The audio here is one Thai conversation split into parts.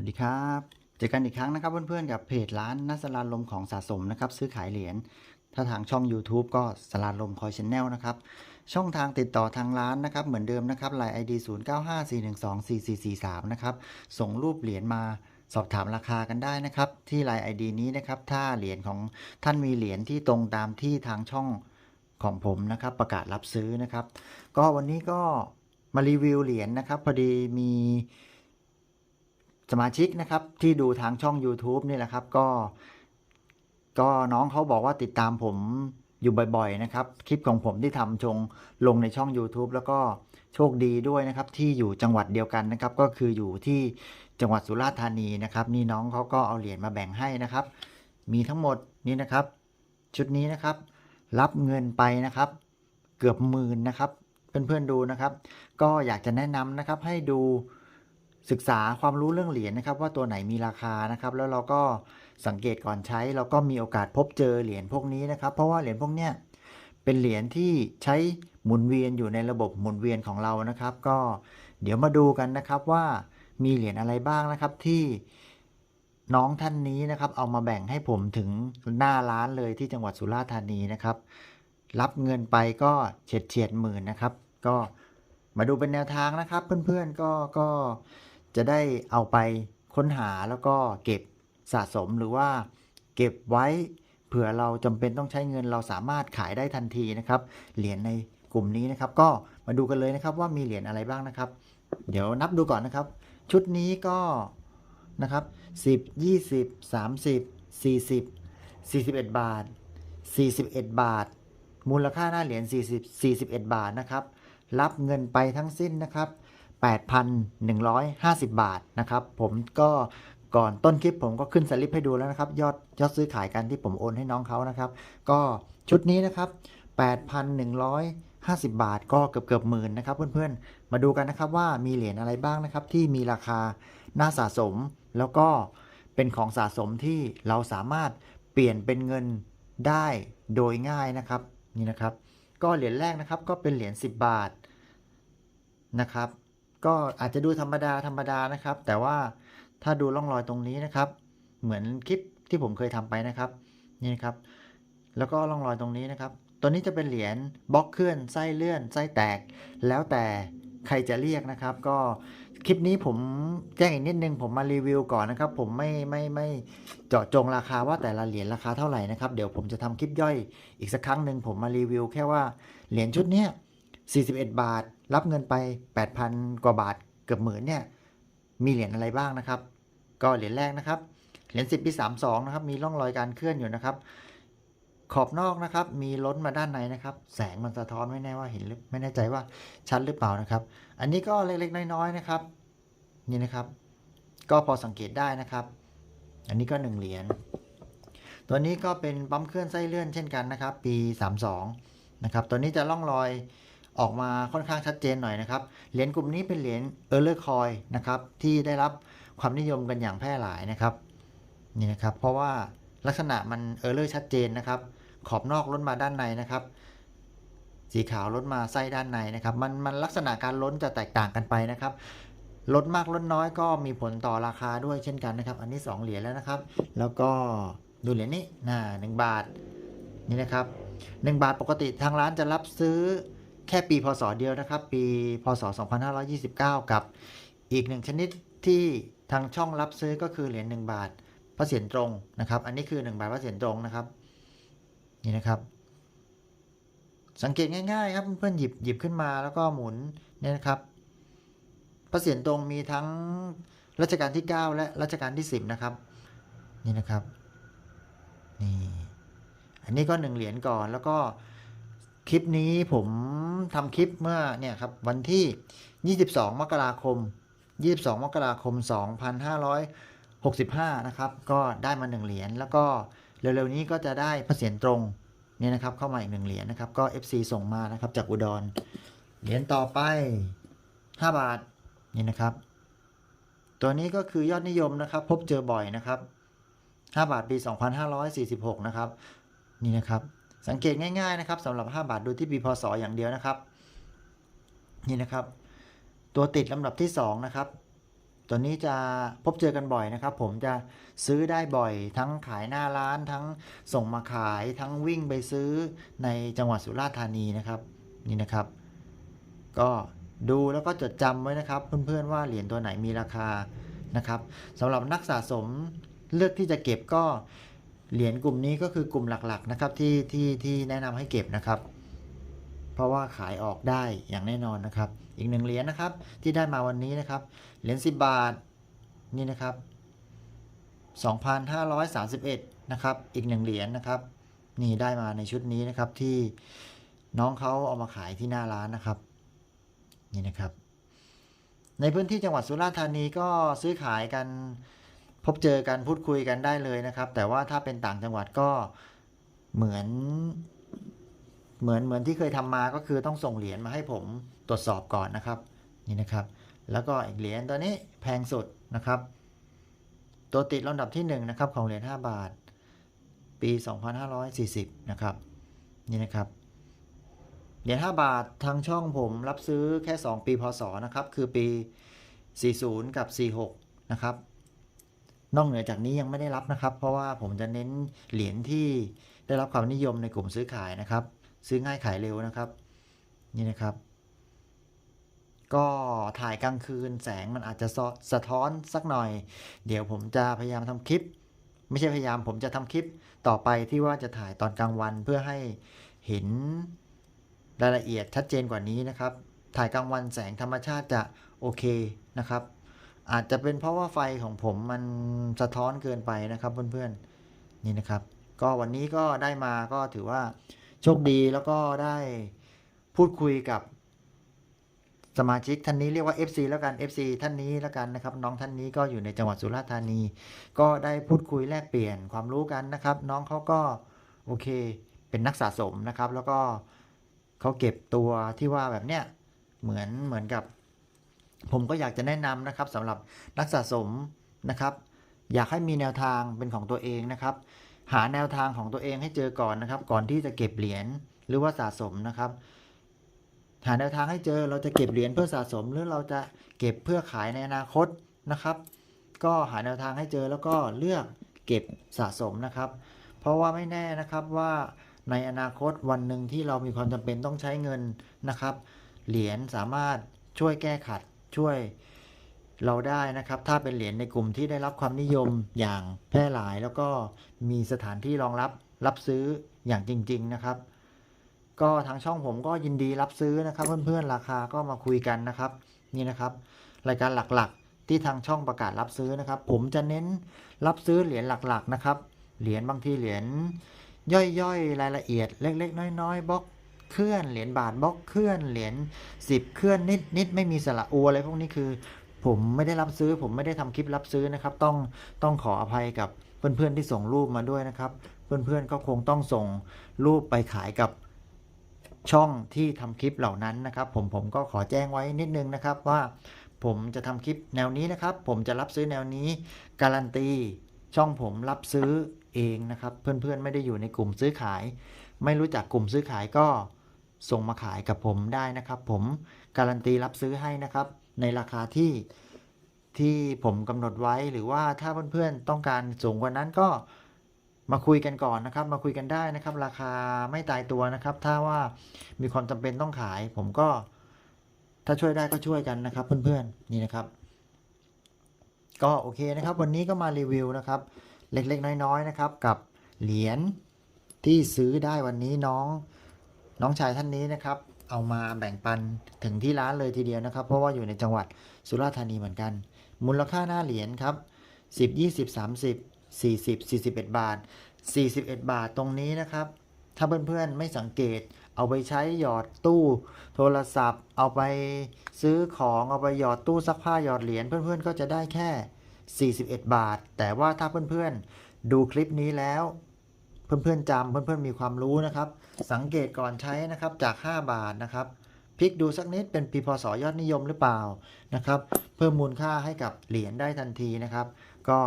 วัสดีครับ เจอกันอีกครั้งนะครับเพื่อนๆกับเพจร้านนัสลานลมของสะสมนะครับซื้อขายเหรียญถ้าทางช่อง YouTube ก็สลานลมคอยชแนลนะครับ ช่องทางติดต่อทางร้านนะครับ เหมือนเดิมนะครับไลน์ ID 0954124443นะครับ ส่งรูปเหรียญมาสอบถามราคากันได้นะครับ ที่ไลน์ ID นี้นะครับ ถ้าเหรียญของท่านมีเหรียญที่ตรงตามที่ทางช่องของผมนะครับ ประกาศรับซื้อนะครับ ก็วันนี้ก็มารีวิวเหรียญนะครับ พอดีมี สมาชิกนะครับที่ดูทางช่อง YouTube นี่แหละครับ ก็ ก็น้องเขาบอกว่าติดตามผมอยู่บ่อยๆนะครับ คลิปของผมที่ทำชงลงในช่อง YouTube แล้วก็โชคดีด้วยนะครับ ที่อยู่จังหวัดเดียวกันนะครับ ก็คืออยู่ที่จังหวัดสุราษฎร์ธานีนะครับ นี่น้องเขาก็เอาเหรียญมาแบ่งให้นะครับ มีทั้งหมดนี่นะครับ ชุดนี้นะครับ รับเงินไปนะครับ เกือบหมื่นนะครับ เพื่อนๆดูนะครับ ก็อยากจะแนะนำนะครับให้ดู ศึกษาความรู้เรื่องเหรียญนะครับ ว่าตัวไหนมีราคานะครับ แล้วเราก็สังเกตก่อนใช้เราก็มีโอกาสพบเจอเหรียญพวกนี้นะครับ เพราะว่าเหรียญพวกเนี้ยเป็นเหรียญที่ใช้หมุนเวียนอยู่ในระบบหมุนเวียนของเรานะครับ ก็เดี๋ยวมาดูกันนะครับว่ามีเหรียญอะไรบ้างนะครับที่น้องท่านนี้นะครับ เอามาแบ่งให้ผมถึงหน้าร้านเลยที่จังหวัดสุราษฎร์ธานีนะครับ รับเงินไปก็เฉียดเฉียดหมื่นนะครับ ก็มาดูเป็นแนวทางนะครับ เพื่อนๆก็ก็ จะได้เอาไปค้นหาแล้วก็เก็บสะสมหรือว่าเก็บไว้เผื่อเราจำเป็นต้องใช้เงินเราสามารถขายได้ทันทีนะครับ เหรียญในกลุ่มนี้นะครับ ก็มาดูกันเลยนะครับว่ามีเหรียญอะไรบ้างนะครับ เดี๋ยวนับดูก่อนนะครับ ชุดนี้ก็นะครับ10 20 30 40 41 บาท 41 บาท มูลค่าหน้าเหรียญ40 41 บาทนะครับ รับเงินไปทั้งสิ้นนะครับ 8,150 บาทนะครับ ผมก็ก่อนต้นคลิปผมก็ขึ้นสลิปให้ดูแล้วนะครับ ยอดยอดซื้อขายกันที่ผมโอนให้น้องเขานะครับ ก็ชุดนี้นะครับ 8,150 บาท ก็เกือบเกือบหมื่นนะครับ เพื่อนๆ มาดูกันนะครับว่ามีเหรียญอะไรบ้างนะครับ ที่มีราคาน่าสะสม แล้วก็เป็นของสะสมที่เราสามารถเปลี่ยนเป็นเงินได้โดยง่ายนะครับนี่นะครับ ก็เหรียญแรกนะครับก็เป็นเหรียญ10 บาทนะครับ ก็อาจจะดูธรรมดาธรรมดานะครับ แต่ว่าถ้าดูร่องรอยตรงนี้นะครับ เหมือนคลิปที่ผมเคยทำไปนะครับนี่นะครับ แล้วก็ร่องรอยตรงนี้นะครับ ตัวนี้จะเป็นเหรียญบล็อกเคลื่อนไส้เลื่อนไส้แตก แล้วแต่ใครจะเรียกนะครับ ก็คลิปนี้ผมแจ้งอีกนิดนึงผมมารีวิวก่อนนะครับ ผมไม่ไม่ไม่เจาะจงราคาว่าแต่ละเหรียญราคาเท่าไหร่นะครับ เดี๋ยวผมจะทำคลิปย่อยอีกสักครั้งหนึ่งผมมารีวิวแค่ว่าเหรียญชุดเนี้ย41 บาท รับเงินไป 8,000 กว่าบาทเกือบหมื่นเนี่ยมีเหรียญอะไรบ้างนะครับ ก็เหรียญแรกนะครับเหรียญ10ปี32นะครับมีร่องรอยการเคลื่อนอยู่นะครับ ขอบนอกนะครับ มีล้นมาด้านในนะครับ แสงมันสะท้อนไม่แน่ว่าเห็นหรือไม่แน่ใจว่าชัดหรือเปล่านะครับ อันนี้ก็เล็กๆน้อยๆนะครับ นี่นะครับ ก็พอสังเกตได้นะครับ อันนี้ก็หนึ่งเหรียญตัวนี้ก็เป็นปั๊มเคลื่อนไส้เลื่อนเช่นกันนะครับ ปี 32นะครับตัวนี้จะร่องรอย ออกมาค่อนข้างชัดเจนหน่อยนะครับ เหรียญกลุ่มนี้เป็นเหรียญเออร์เลอร์คอยนะครับที่ได้รับความนิยมกันอย่างแพร่หลายนะครับนี่นะครับ เพราะว่าลักษณะมันเออร์เลอร์ชัดเจนนะครับ ขอบนอกล้นมาด้านในนะครับ สีขาวล้นมาไส้ด้านในนะครับ มันมันลักษณะการล้นจะแตกต่างกันไปนะครับล้นมากล้นน้อยก็มีผลต่อราคาด้วยเช่นกันนะครับ อันนี้ 2 เหรียญแล้วนะครับ แล้วก็ดูเหรียญนี้นะหนึ่งบาทนี่นะครับ 1 บาทปกติทางร้านจะรับซื้อ แค่ปีพศเดียวนะครับ ปีพศ 2529 กับ อีกหนึ่งชนิดที่ทางช่องรับซื้อก็คือเหรียญ1บาทพระเศียรตรงนะครับ อันนี้คือ 1 บาทพระเศียรตรงนะครับ นี่นะครับ สังเกตง่ายๆครับเพื่อนๆหยิบหยิบขึ้นมาแล้วก็หมุนเนี่ยนะครับพระเศียรตรงมีทั้งรัชกาลที่ 9 และรัชกาลที่ 10 นะครับ นี่นะครับนี่อันนี้ก็หนึ่งเหรียญก่อนแล้วก็ คลิปนี้ผมทำคลิปเมื่อเนี่ยครับวันที่ 22 มกราคม 22 มกราคม 2565 นะครับ ก็ได้มา 1 เหรียญแล้วก็เร็วๆนี้ก็จะได้พระเศียรตรงเนี่ยนะครับเข้ามาอีก1เหรียญนะครับก็ FC ส่งมานะครับจากอุดร เหรียญต่อไป 5 บาทนี่นะครับ ตัวนี้ก็คือยอดนิยมนะครับ พบเจอบ่อยนะครับ 5 บาทปี 2546 นะครับ นี่นะครับ สังเกตง่ายๆนะครับสำหรับ 5 บาทดูที่ปีพศอย่างเดียวนะครับ นี่นะครับ ตัวติดลำดับที่2นะครับตัวนี้จะพบเจอกันบ่อยนะครับ ผมจะซื้อได้บ่อย ทั้งขายหน้าร้านทั้งส่งมาขายทั้งวิ่งไปซื้อในจังหวัดสุราษฎร์ธานีนะครับนี่นะครับ ก็ดูแล้วก็จดจำไว้นะครับ เพื่อนๆว่าเหรียญตัวไหนมีราคานะครับสำหรับนักสะสมเลือกที่จะเก็บก็ เหรียญกลุ่มนี้ก็คือกลุ่มหลักๆนะครับที่ที่ที่แนะนำให้เก็บนะครับ เพราะว่าขายออกได้อย่างแน่นอนนะครับ อีกหนึ่งเหรียญนะครับที่ได้มาวันนี้นะครับเหรียญ10 บาทนี่นะครับ 2,531นะครับอีกหนึ่งเหรียญนะครับ นี่ได้มาในชุดนี้นะครับที่น้องเขาเอามาขายที่หน้าร้านนะครับ นี่นะครับ ในพื้นที่จังหวัดสุราษฎร์ธานีก็ซื้อขายกัน บเจอกันพูดคุยกันได้เลยนะครับ แต่ว่าถ้าเป็นต่างจังหวัดก็เหมือน เหมือนเหมือนที่เคยทำมาก็คือต้องส่งเหรียญมาให้ผมตรวจสอบก่อนนะครับ นี่นะครับ แล้วก็อีกเหรียญตัวนี้แพงสุดนะครับ ตัวติดลำดับที่1นงนะครับของเหรียญ5บาท ปี 2540 นะครับ นี่นะครับเหรียญ5บาททางช่องผมรับซื้อแค่ 2 ปีพศนะครับ คือปี 40 กับ 46 นะครับ นอกเหนือจากนี้ยังไม่ได้รับนะครับ เพราะว่าผมจะเน้นเหรียญที่ได้รับความนิยมในกลุ่มซื้อขายนะครับ ซื้อง่ายขายเร็วนะครับ นี่นะครับ ก็ถ่ายกลางคืนแสงมันอาจจะสะสะท้อนสักหน่อย เดี๋ยวผมจะพยายามทำคลิป ไม่ใช่พยายามผมจะทำคลิปต่อไปที่ว่าจะถ่ายตอนกลางวันเพื่อให้เห็นรายละเอียดชัดเจนกว่านี้นะครับ ถ่ายกลางวันแสงธรรมชาติจะโอเคนะครับ อาจจะเป็นเพราะว่าไฟของผมมันสะท้อนเกินไปนะครับเพื่อนๆนี่นะครับ ก็วันนี้ก็ได้มาก็ถือว่าโชคดีแล้วก็ได้พูดคุยกับสมาชิกท่านนี้เรียกว่า FC แล้วกัน FC ท่านนี้แล้วกันนะครับ น้องท่านนี้ก็อยู่ในจังหวัดสุราษฎร์ธานี ก็ได้พูดคุยแลกเปลี่ยนความรู้กันนะครับ น้องเขาก็โอเค เป็นนักสะสมนะครับ แล้วก็เขาเก็บตัวที่ว่าแบบเนี้ยเหมือนเหมือนกับ ผมก็อยากจะแนะนำนะครับสำหรับนักสะสมนะครับ อยากให้มีแนวทางเป็นของตัวเองนะครับ หาแนวทางของตัวเองให้เจอก่อนนะครับ ก่อนที่จะเก็บเหรียญหรือว่าสะสมนะครับหาแนวทางให้เจอเราจะเก็บเหรียญเพื่อสะสม หรือเราจะเก็บเพื่อขายในอนาคตนะครับ ก็หาแนวทางให้เจอแล้วก็เลือกเก็บสะสมนะครับ เพราะว่าไม่แน่นะครับว่าในอนาคตวันหนึ่งที่เรามีความจำเป็นต้องใช้เงินนะครับ เหรียญสามารถช่วยแก้ขัด ช่วยเราได้นะครับ ถ้าเป็นเหรียญในกลุ่มที่ได้รับความนิยมอย่างแพร่หลาย แล้วก็มีสถานที่รองรับรับซื้ออย่างจริง ๆนะครับ ก็ทางช่องผมก็ยินดีรับซื้อนะครับ เพื่อนๆราคาก็มาคุยกันนะครับ นี่นะครับ รายการหลักๆ ที่ทางช่องประกาศรับซื้อนะครับ ผมจะเน้นรับซื้อเหรียญหลักๆนะครับ เหรียญบางทีเหรียญย่อยๆ รายละเอียดเล็ก ๆ น้อยๆบล็อก เคลื่อนเหรียญบาทบล็อกเคลื่อนเหรียญ10เคลื่อนนิดนิดไม่มีสระอูอะไรพวกนี้คือ ผมไม่ได้รับซื้อ ผมไม่ได้ทำคลิปรับซื้อนะครับ ต้องต้องขออภัยกับเพื่อนๆที่ส่งรูปมาด้วยนะครับ เพื่อนๆก็คงต้องส่งรูปไปขายกับช่องที่ทำคลิปเหล่านั้นนะครับ ผมผมก็ขอแจ้งไว้นิดนึงนะครับว่าผมจะทำคลิปแนวนี้นะครับ ผมจะรับซื้อแนวนี้การันตีช่องผมรับซื้อเองนะครับ เพื่อนๆไม่ได้อยู่ในกลุ่มซื้อขาย ไม่รู้จักกลุ่มซื้อขายก็ ส่งมาขายกับผมได้นะครับ ผมการันตีรับซื้อให้นะครับ ในราคาที่ที่ผมกำหนดไว้หรือว่าถ้าเพื่อนๆต้องการสูงกว่านั้นก็มาคุยกันก่อนนะครับ มาคุยกันได้นะครับ ราคาไม่ตายตัวนะครับ ถ้าว่ามีความจำเป็นต้องขาย ผมก็ ถ้าช่วยได้ก็ช่วยกันนะครับ เพื่อนๆนี่นะครับ ก็โอเคนะครับ วันนี้ก็มารีวิวนะครับ เล็กๆ น้อยๆนะครับ กับเหรียญที่ซื้อได้วันนี้น้อง น้องชายท่านนี้นะครับ เอามาแบ่งปันถึงที่ร้านเลยทีเดียวนะครับ เพราะว่าอยู่ในจังหวัดสุราษฎร์ธานีเหมือนกัน มูลค่าหน้าเหรียญครับ10 20 30 40 41 บาท 41 บาทตรงนี้นะครับ ถ้าเพื่อนๆไม่สังเกต เอาไปใช้หยอดตู้โทรศัพท์ เอาไปซื้อของเอาไปหยอดตู้ซักผ้าหยอดเหรียญเพื่อนๆก็จะได้แค่ 41 บาท แต่ว่าถ้าเพื่อนๆดูคลิปนี้แล้ว เพื่อนๆจำเพื่อนๆมีความรู้นะครับ สังเกตก่อนใช้นะครับจาก 5 บาทนะครับพลิกดูสักนิดเป็นปีพศยอดนิยมหรือเปล่านะครับ เพิ่มมูลค่าให้กับเหรียญได้ทันทีนะครับ ก็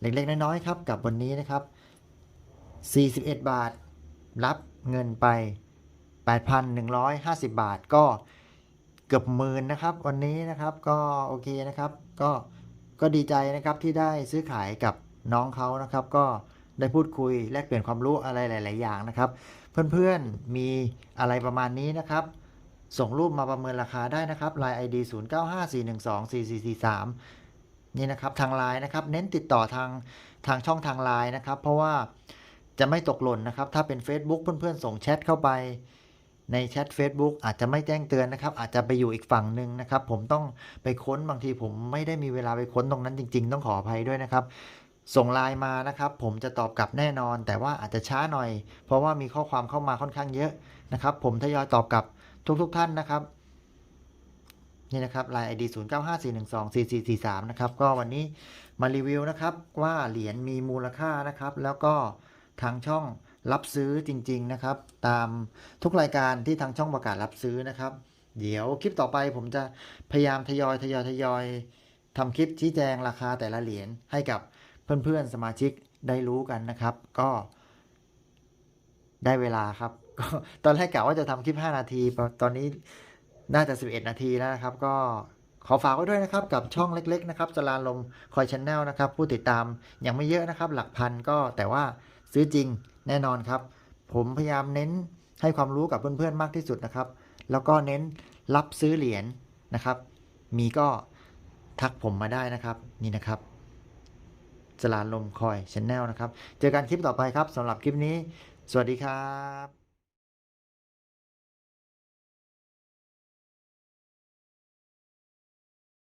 เล็กๆน้อยๆครับกับวันนี้นะครับ 41 บาท รับเงินไป 8,150 บาทก็เกือบหมื่นนะครับวันนี้นะครับก็โอเคนะครับ ก็ก็ดีใจนะครับที่ได้ซื้อขายกับน้องเขานะครับ ก็ ได้พูดคุยแลกเปลี่ยนความรู้อะไรหลาย ๆ อย่างนะครับ เพื่อน ๆ มีอะไรประมาณนี้นะครับ ส่งรูปมาประเมินราคาได้นะครับ Line ID 0954124443 นี่นะครับทางไลน์นะครับ เน้นติดต่อทางทางช่องทางไลน์นะครับ เพราะว่าจะไม่ตกหล่นนะครับ ถ้าเป็น Facebook เพื่อน ๆ ส่งแชทเข้าไปในแชท Facebook อาจจะไม่แจ้งเตือนนะครับ อาจจะไปอยู่อีกฝั่งหนึ่งนะครับ ผมต้องไปค้นบางทีผมไม่ได้มีเวลาไปค้นตรงนั้นจริง ๆ ต้องขออภัยด้วยนะครับ ส่งไลน์มานะครับ ผมจะตอบกลับแน่นอน แต่ว่าอาจจะช้าหน่อย เพราะว่ามีข้อความเข้ามาค่อนข้างเยอะนะครับ ผมทยอยตอบกลับทุกๆท่านนะครับนี่นะครับ Line ID 0954124443นะครับก็วันนี้มารีวิวนะครับว่าเหรียญมีมูลค่านะครับ แล้วก็ทางช่องรับซื้อจริง ๆนะครับ ตามทุกรายการที่ทางช่องประกาศรับซื้อนะครับ เดี๋ยวคลิปต่อไปผมจะพยายามทยอยทยอยทยอยทำคลิปชี้แจงราคาแต่ละเหรียญให้กับ เพื่อนๆสมาชิกได้รู้กันนะครับ ก็ ได้เวลาครับ ก็ตอนแรกกะว่าจะทำคลิป 5 นาที ตอนนี้น่าจะ 11 นาทีแล้วนะครับ ก็ขอฝากไว้ด้วยนะครับ กับช่องเล็ก ๆ นะครับจรานลมคอยชแนลนะครับ ผู้ติดตามยังไม่เยอะนะครับ หลักพันก็แต่ว่าซื้อจริงแน่นอนครับ ผมพยายามเน้นให้ความรู้กับเพื่อนๆมากที่สุดนะครับ แล้วก็เน้นรับซื้อเหรียญนะครับ มีก็ทักผมมาได้นะครับนี่นะครับ จลาลมคอยชแนลนะครับ เจอกันคลิปต่อไปครับสำหรับคลิปนี้ สวัสดีครับ